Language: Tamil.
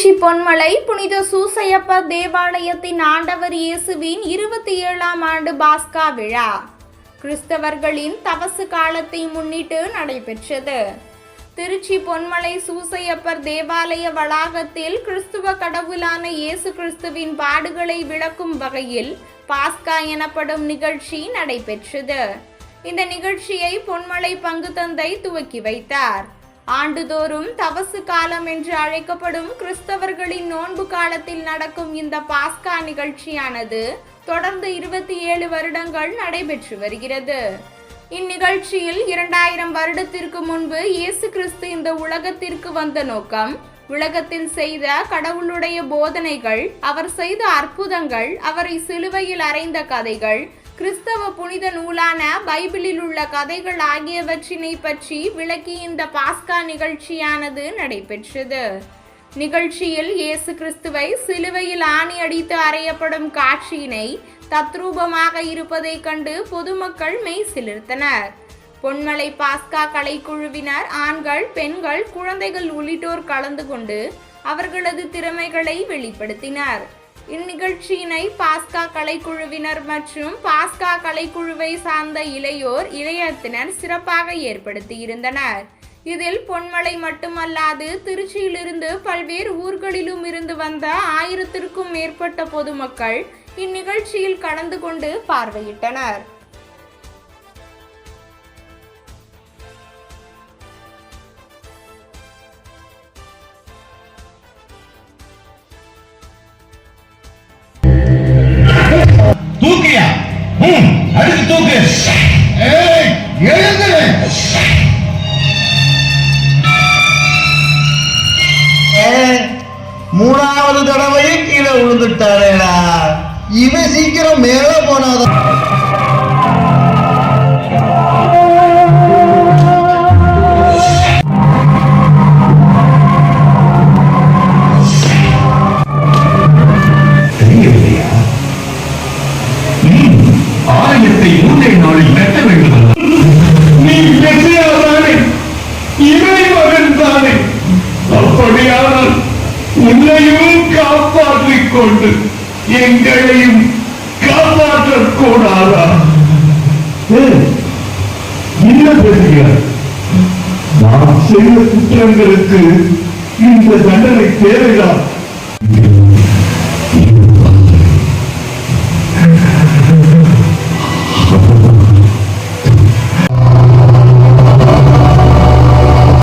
திருச்சி பொன்மலை புனித சூசையப்பர் தேவாலயத்தின் ஆண்டவர் இயேசுவின் இருபத்தி ஏழாம் ஆண்டு பாஸ்கா விழா. கிறிஸ்தவர்களின் தவசு காலத்தை முன்னிட்டு நடைபெற்றது. திருச்சி பொன்மலை சூசையப்பர் தேவாலய வளாகத்தில் கிறிஸ்துவ கடவுளான இயேசு கிறிஸ்துவின் பாடுகளை விளக்கும் வகையில் பாஸ்கா எனப்படும் நிகழ்ச்சி நடைபெற்றது. இந்த நிகழ்ச்சியை பொன்மலை பங்கு தந்தை துவக்கி வைத்தார். ஆண்டுதோறும் தவசு காலம் என்று அழைக்கப்படும் கிறிஸ்தவர்களின் நோன்பு காலத்தில் நடக்கும் இந்த பாஸ்கா நிகழ்ச்சியானது தொடர்ந்து இருபத்தி ஏழு வருடங்கள் நடைபெற்று வருகிறது. இந்நிகழ்ச்சியில் இரண்டாயிரம் வருடத்திற்கு முன்பு இயேசு கிறிஸ்து இந்த உலகத்திற்கு வந்த நோக்கம் உலகத்தில் செய்த கடவுளுடைய போதனைகள் அவர் செய்த அற்புதங்கள் அவரை சிலுவையில் அறைந்த கதைகள் கிறிஸ்தவ புனித நூலான பைபிளில் உள்ள கதைகள் ஆகியவற்றினை பற்றி விளக்கி இந்த பாஸ்கா நிகழ்ச்சியானது நடைபெற்றது. நிகழ்ச்சியில் இயேசு கிறிஸ்துவை சிலுவையில் ஆணி அடித்து அறையப்படும் காட்சியினை தத்ரூபமாக இருப்பதைக் கண்டு பொதுமக்கள் மெய் சிலிர்த்தனர். பொன்மலை பாஸ்கா கலைக்குழுவினர் ஆண்கள் பெண்கள் குழந்தைகள் உள்ளிட்டோர் கலந்து கொண்டு அவர்களது திறமைகளை வெளிப்படுத்தினர். இந்நிகழ்ச்சியினை பாஸ்கா கலைக்குழுவினர் மற்றும் பாஸ்கா கலைக்குழுவை சார்ந்த இளையோர் இளையத்தினர் சிறப்பாக ஏற்படுத்தியிருந்தனர். இதில் பொன்மலை மட்டுமல்லாது திருச்சியிலிருந்து பல்வேறு ஊர்களிலும் இருந்து வந்த ஆயிரத்திற்கும் மேற்பட்ட பொதுமக்கள் இந்நிகழ்ச்சியில் கலந்து கொண்டு பார்வையிட்டனர். அடிச்சு தூக்கு. ஏய் மூணாவது தடவையும் கீழே விழுந்துட்டாரேடா இவன் சீக்கிரம் மேல போனாதான் அப்படியானால் உன்னையும் காப்பாற்றிக் கொண்டு எங்களையும் காப்பாற்றக் கூடாதா ஏய், என்ன பேசுகிறார் நாம் செய்த குற்றங்களுக்கு இந்த தண்டனை தேவைதான்.